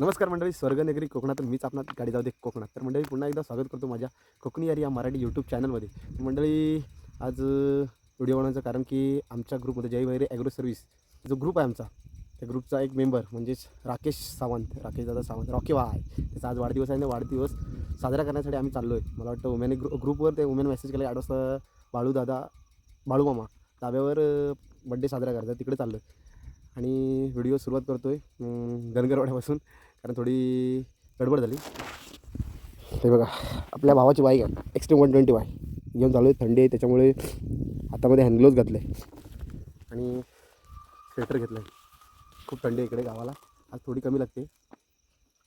नमस्कार मंडळी स्वर्गनगरी कोकणात मीच आपणात गाडी जाऊ दे कोकणात. तर मंडळी पुन्हा एकदा स्वागत करतो माझ्या कोकणी यारी या मराठी यूट्यूब चॅनलमध्ये मंडळी आज व्हिडिओ बनवायचं कारण की आमच्या ग्रुपमध्ये जय वैरे ॲग्रो सर्व्हिस जो ग्रुप आहे आमचा त्या ग्रुपचा एक मेंबर म्हणजेच राकेश सावंत राकेश दादा सावंत रॉकी वा आहे त्याचा आज वाढदिवस आहे. आणि वाढदिवस साजरा करण्यासाठी आम्ही चाललो आहे मला वाटतं वुमेन ग्रु ग्रुपवर ते वुमेन मेसेज केला आठ वाजता बाळू दादा बाळू मामा ताब्यावर बड्डे साजरा करतात तिकडे चाललो आहे आणि व्हिडिओ सुरुवात करतो आहे धनगरवाड्यापासून. कारण थोडी गडबड झाली. हे बघा आपल्या भावाची बाईक आहे. एक्स्ट्रीम वन ट्वेंटी वाय घेऊन चालू आहे थंडी आहे त्याच्यामुळे हातामध्ये हँडग्लोव्ज घातले. आणि स्वेटर घेतलं आहे खूप थंडी आहे इकडे गावाला. आज थोडी कमी लागते.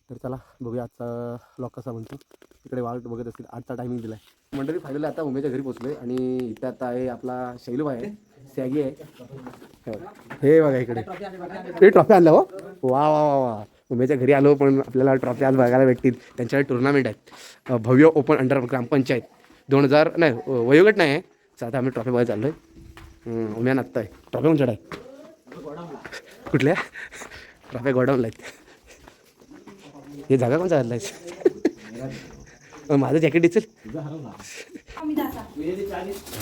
तर चला बघूया आजचा लॉक कसा म्हणतो तिकडे वाट बघत असतील आजचा टायमिंग दिला आहे मंडळी फायनली आता उमेच्या घरी पोचलो आहे आणि इथे आता आहे आपला शैलूभाई आहे. सॅगी आहे. हे बघा. इकडे. हे ट्रॉफी आणलं हो. वा वा वा वा. उमेच्या घरी आलो पण आपल्याला ट्रॉफी आज बघायला भेटतील. त्यांच्याकडे टुर्नामेंट आहेत. भव्य ओपन अंडर ग्रामपंचायत. दोन हजार नाही वयोगट नाही आहे. तर आता आम्ही ट्रॉफी बघायला चाललो आहे उम्या नात्ता आहे ट्रॉफी कोणच्याकडे आहे कुठल्या? ट्रॉफी गोडाऊनला आहेत. हे जागा कोणचा घातला आहे माझं जॅकेट दिसेल? हा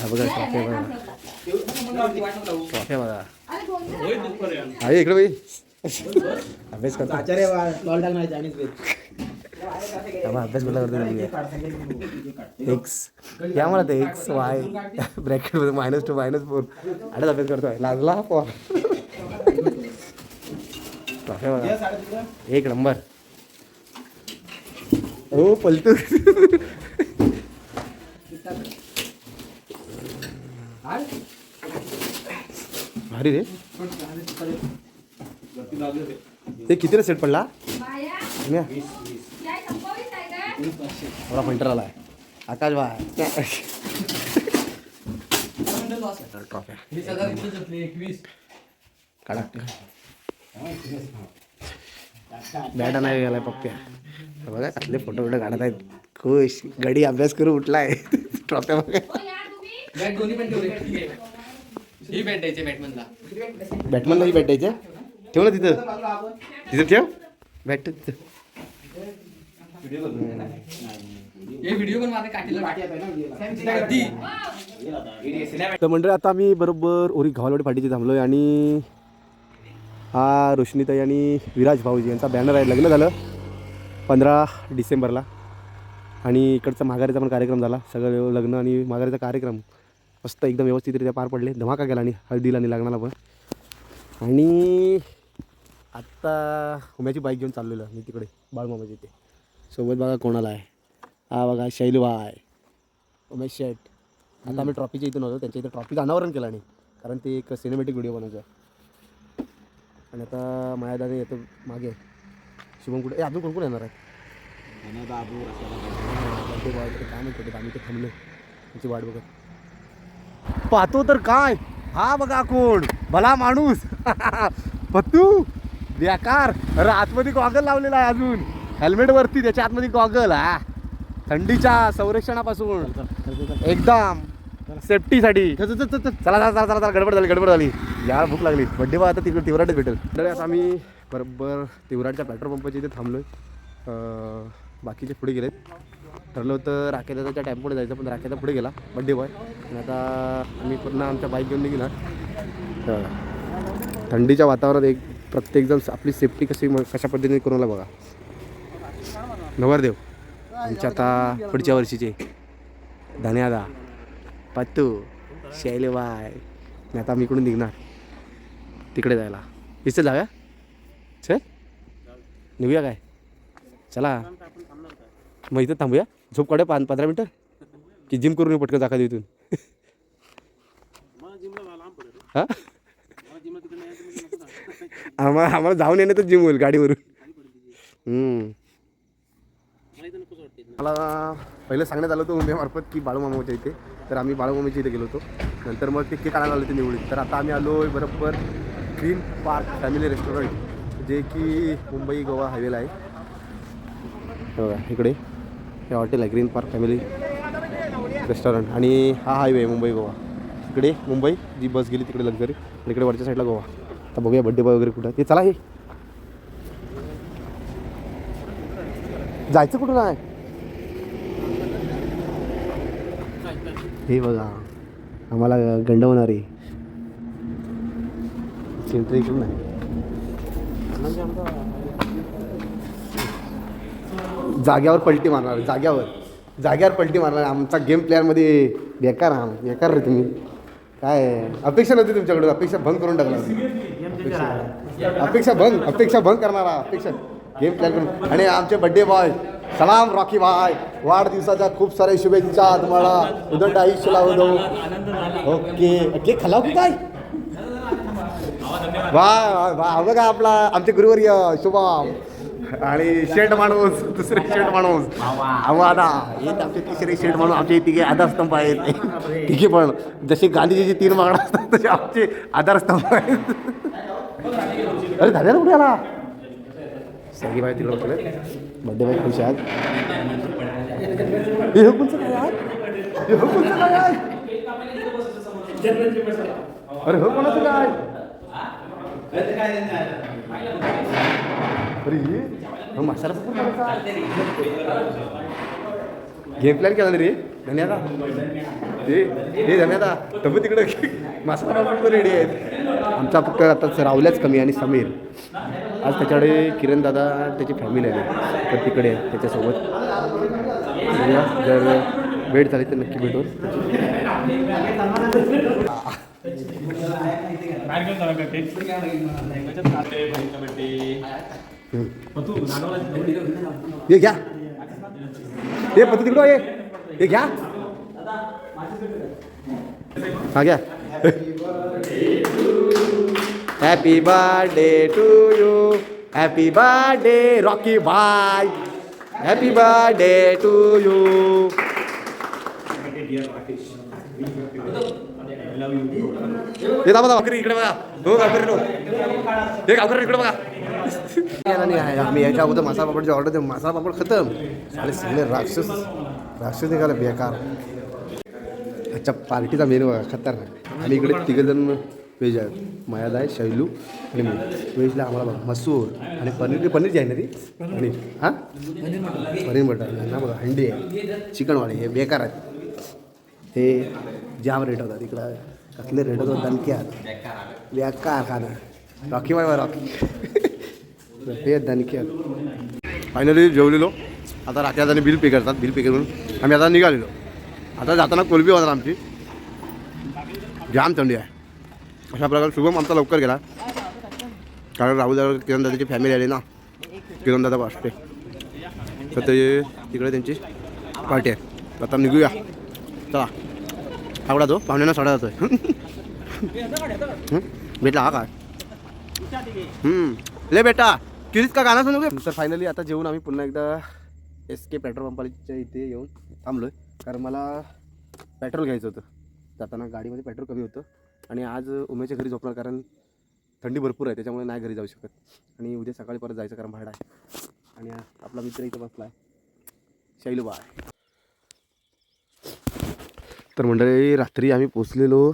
बघा ट्रॉफी बघा. ट्रॉफी बघा आहे इकडे बाई अभ्यास करतो. अभ्यास कुठला करतो एक्स या मला ते एक्स वाय ब्रॅकेटमध्ये मायनस टू मायनस फोर आठच अभ्यास करतोय. लागला फॉर एक नंबर हो पलटू. भारी रे. ते कितीला सेट पडला? म्या. एवढा फंटर आलाय. आकाश भाई. काढा बॅट नाही गेलाय पप्प्या. हे बघा कसले फोटो बिटो काढत आहेत. खुश. गडी अभ्यास करू उठलाय. ट्रॉफ्या बघा. बॅट दोन्ही पण ठेवले. ठीक आहे ही बॅट द्यायची बॅटमॅनला. बॅटमॅन नाही भेटायचं ठेव ना तिथं? तिथं ठेव. बॅट तिथं? तर मंडळी आता आम्ही बरोबर ओरी घावलवाडी फाटीची थांबलोय आणि हा रोशनीताई आणि विराज भाऊजी यांचा बॅनर आहे. लग्न झालं पंधरा डिसेंबरला. आणि इकडचा माघारीचा पण कार्यक्रम झाला. सगळं लग्न आणि माघारीचा कार्यक्रम मस्त एकदम व्यवस्थितरित्या पार पडले. धमाका केला आणि हळदीला आणि लग्नाला पण. आणि आत्ता उम्याची बाईक घेऊन चाललेलो मी तिकडे बाळमामाच्या इथे. सोबत बघा कोणाला आहे. हा बघा शैल शैलूबाय उमेश शेट आता आम्ही ट्रॉफीच्या इथून होतो त्यांच्या इथे ट्रॉफीचं अनावरण केलं नाही कारण ते एक सिनेमॅटिक व्हिडिओ बनवायचा आहे आणि आता मायादाने येतो मागे. शुभम कुठे? ए अजून कोण कोण येणार आहे? बर्थडे काय आम्ही ते थांबलो. त्यांची वाट बघत. पाहतो तर काय? हा बघा कोण? भला माणूस. पत्तू. बेकार अरे आतमध्ये गॉगल लावलेला आहे अजून. हेल्मेट वरती त्याच्या आतमध्ये गॉगल हा. थंडीच्या संरक्षणापासून. एकदम. सेफ्टीसाठी चला चला चला चला. चला गडबड झाली गडबड झाली. यार भूक लागली. बड्डे बा आता तिकडे तिवराटच भेटेल. तर आता आम्ही बरोबर तिवराटच्या पेट्रोल पंपाच्या इथे थांबलोय. अं, बाकीचे पुढे गेलेत. ठरलं होतं राखेदाच्या टेम्पोने जायचं पण राखेदा पुढे गेला. Birthday boy. आणि आता आम्ही पुन्हा आमच्या बाईक घेऊन निघणार. तर थंडीच्या वातावरणात एक प्रत्येकजण आपली सेफ्टी कशी कशा पद्धतीने करून आला बघा. नवरदेव आमच्या आता पुढच्या वर्षीचे. धन्यादा पत्तू शैलबाय मी आता मी इकडून निघणार. तिकडे जायला. इथे जाऊया चल. निघूया काय? चला. मग इथं थांबूया. झोप काढूया पाच पंधरा मिनटं. की जिम करून पटकन जाका इथून. हा? आम्हाला आम्हाला जाऊन येणं तर जिम होईल गाडीवरून. मला पहिलं सांगण्यात आलं होतं उमेमार्फत की बाळूमामाच्या इथे. तर आम्ही बाळूमामाच्या इथे गेलो होतो. नंतर मग ते केक आणायला आलो ते निवडीत तर आता आम्ही आलो आहे बरोबर ग्रीन पार्क फॅमिली रेस्टॉरंट जे की मुंबई गोवा हायवेला आहे. बघा इकडे हे हॉटेल आहे ग्रीन पार्क फॅमिली रेस्टॉरंट आणि हा हायवे आहे मुंबई गोवा. इकडे मुंबई जी बस गेली तिकडे लक्झरी इकडे वरच्या साईडला गोवा. आता बघूया बड्डे बॉय वगैरे कुठं ते चला हे. जायचं कुठून आहे? हे बघा. आम्हाला गंडवणार आहे. सेंट्री इकडून आहे जाग्यावर पलटी मारणार जाग्यावर. जाग्यावर पलटी मारणार. आमचा गेम प्लेअरमध्ये बेकार हा बेकार रे तुम्ही. काय अपेक्षा नव्हती तुमच्याकडून. अपेक्षा भंग करून टाकला अपेक्षा- भंग अपेक्षा भंग करणारा अपेक्षा. गेम प्लॅन करून. आणि आमचे बड्डे बॉय सलाम रॉकी बाय वाढदिवसाच्या खूप साऱ्या शुभेच्छा तुम्हाला. उदंड आयुष्य लावू दो. ओके केक खालाव की काय? वा वा बघा आपला आमचे गुरुवर्य शुभम. आणि शेठ माणूस दुसरे शेठ माणूस. आता एक आमचे तिसरे शेठ माणूस आमचे तिघे आधारस्तंभ आहेत. तिघे पण. जसे गांधीजीचे तीन मागणं असतात तसे आमचे आधारस्तंभ आहेत. अरे झाले ना कुठे आला. सगळी बाई तिकडे बसले बड्डे बाई खुश आहात. हे कोणचं काय आहे? हे कोणचं काय आहे? अरे हो कोणाचं काय अरे हे हा. मसाला. गेम प्लॅन केला ना रे? धन्यादा हे हे धन्यादा तब्येत तिकडे मसाला पापड रेडी आहेत. आमचा फक्त आता रावल्याच कमी आणि समीर. आज त्याच्याकडे किरण दादा त्याची फॅमिली आली. तर तिकडे आहे त्याच्यासोबत. जर भेट झाली तर नक्की भेटू हे घ्या हे पती तिकडं ये? हे घ्या हा घ्या happy birthday to you happy birthday Rocky bye happy birthday to you हे थांबा दाबा. इकडे बघा. हो गावकरी हे गावकरी इकडे बघा. नाही आहे. आम्ही याच्या अगोदर मसाला पापडची ऑर्डर देऊ मसाला पापड खतम. आणि सगळे राक्षस राक्षस निघाले बेकार. अच्छा पार्टीचा मेनू बघा खतरनाक. आणि इकडे तिघजण व्हेज आहेत. मयाद आहे शैलू आणि मी. व्हेजला आम्हाला बघा मसूर आणि पनीर. पनीर जी आहे ना ती? पनीर. हां? पनीर मटर ना बघा हंडी आहे. चिकनवाडी हे बेकार आहे हे जाम रेट होता. तिकडं कसले रेट होतात दणक्यात व्याकार खाणं रॉकी माय रॉकी. हे दणक्यात फायनली जेवलेलो. आता रात्री आणि बिल पे करतात बिल पे करून. आम्ही आता निघालेलो. आता जाताना कोलबी होणार आमची. जाम थंडी आहे. अशा प्रकारे शुभम आमचा लवकर गेला. कारण राहुल दादा किरण दादाची फॅमिली आली ना. किरण दादा वाजते तर ते तिकडे त्यांची पार्टी आहे. आता निघूया. चला. आवडा तो पाहुण्यांना सोडा जातोय. भेटला हा काय? ले बेटा किरीत का गाणं सांगू तर फायनली आता जेवून आम्ही पुन्हा एकदा एस के पेट्रोल पंपाच्या इथे येऊन थांबलोय. कारण मला पेट्रोल घ्यायचं होतं. जाताना गाडीमध्ये पेट्रोल कमी होतं. आणि आज उमेच्या घरी झोपणार कारण थंडी भरपूर आहे त्याच्यामुळे नाही घरी जाऊ शकत. आणि उद्या सकाळी परत जायचं कारण भाडा आहे. आणि आपला मित्र इथं बसला आहे. शैलूबाय तर मंडळी रात्री आम्ही पोचलेलो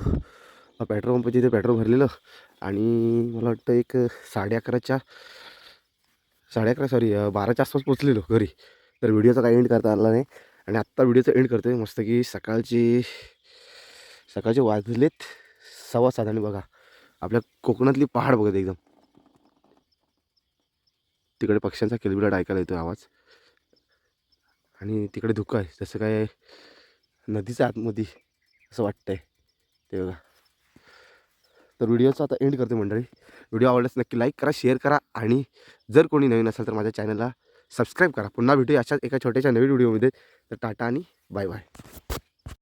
पेट्रोल पंपाच्या इथे पेट्रोल भरलेलं आणि मला वाटतं एक साडे अकराच्या साडे अकरा सॉरी बाराच्या आसपास पोचलेलो घरी. तर व्हिडिओचा काही एंड करता आला नाही आणि आत्ता व्हिडिओचा एंड करतो आहे मस्त की सकाळची सकाळचे वाजलेत सव्वा सात आणि बघा आपल्या कोकणातली पहाड बघत एकदम. तिकडे पक्ष्यांचा किलबिलाट ऐकायला येतो आवाज. आणि तिकडे धुकं आहे. जसं काय नदीच्या आतमध्ये असं वाटतंय. ते बघा. तर व्हिडिओचा आता एंड करते मंडळी. व्हिडिओ आवडल्यास नक्की लाईक करा शेअर करा आणि जर कोणी नवीन असेल तर माझ्या चॅनलला सबस्क्राईब करा. पुन्हा भेटूया अशाच एका छोट्याशा नवीन व्हिडिओमध्ये. तर टाटा आणि बाय बाय